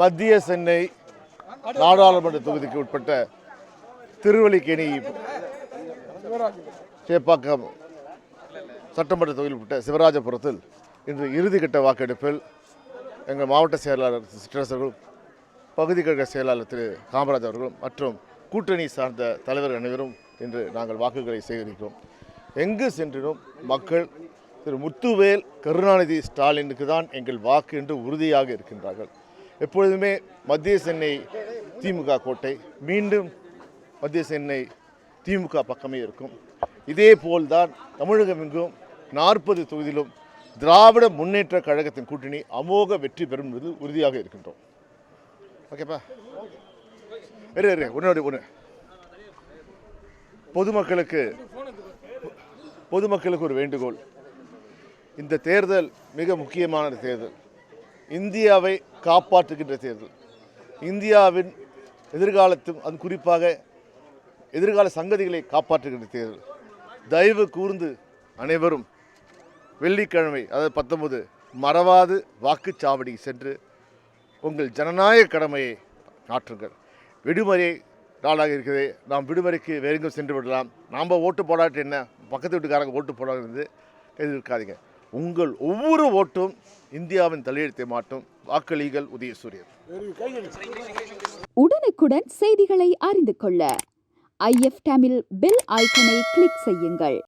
மத்திய சென்னை நாடாளுமன்ற தொகுதிக்கு உட்பட்ட திருவல்லிக்கேணி சேப்பாக்கம் சட்டமன்ற தொகுதியில் உட்பட்ட சிவராஜபுரத்தில் இன்று இறுதிக்கட்ட வாக்கெடுப்பில் எங்கள் மாவட்ட செயலாளர் சிற்றரசர்களும் பகுதி கழக செயலாளர் திரு காமராஜ் அவர்களும் மற்றும் கூட்டணி சார்ந்த தலைவர் அனைவரும் இன்று நாங்கள் வாக்குகளை சேகரிக்கிறோம். எங்கு சென்றிலும் மக்கள் திரு முத்துவேல் கருணாநிதி ஸ்டாலினுக்கு தான் எங்கள் வாக்கு என்று உறுதியாக இருக்கின்றார்கள். எப்பொழுதுமே மத்திய சென்னை திமுக கோட்டை மீண்டும் மத்திய சென்னை திமுக பக்கமே இருக்கும். இதே போல்தான் தமிழகம் எங்கும் நாற்பது தொகுதியிலும் திராவிட முன்னேற்ற கழகத்தின் கூட்டணி அமோக வெற்றி பெறும் என்பது உறுதியாக இருக்கின்றோம். ஓகேப்பா இரு இரு ஒன்று ஒன்று பொதுமக்களுக்கு பொதுமக்களுக்கு ஒரு வேண்டுகோள். இந்த தேர்தல் மிக முக்கியமான தேர்தல். இந்தியாவை காப்பாற்றுகின்ற தேர்தல். இந்தியாவின் எதிர்காலத்தும் அது குறிப்பாக எதிர்கால சங்கதிகளை காப்பாற்றுகின்ற தேர்தல். தயவு கூர்ந்து அனைவரும் வெள்ளிக்கிழமை அதாவது பத்தொன்பது மறவாது வாக்குச்சாவடி சென்று உங்கள் ஜனநாயக கடமையை ஆற்றுங்கள் விடுமுறை நாளாக இருக்குது நாம் விடுமுறைக்கு வேற எங்கும் சென்று விடலாம். நாம் ஓட்டு போடாட்டு என்ன? பக்கத்து வீட்டுக்காரங்க ஓட்டு போடாது எதிர்க்காதீங்க உங்கள் ஒவ்வொரு ஓட்டும் இந்தியாவின் தலையெழுத்தை மாட்டும். வாக்களிகள் உதயசூரியன் உடனுக்குடன் செய்திகளை அறிந்து கொள்ள. ஐஎஃப் தமிழ் பெல் ஐக்கனை கிளிக் செய்யுங்கள்.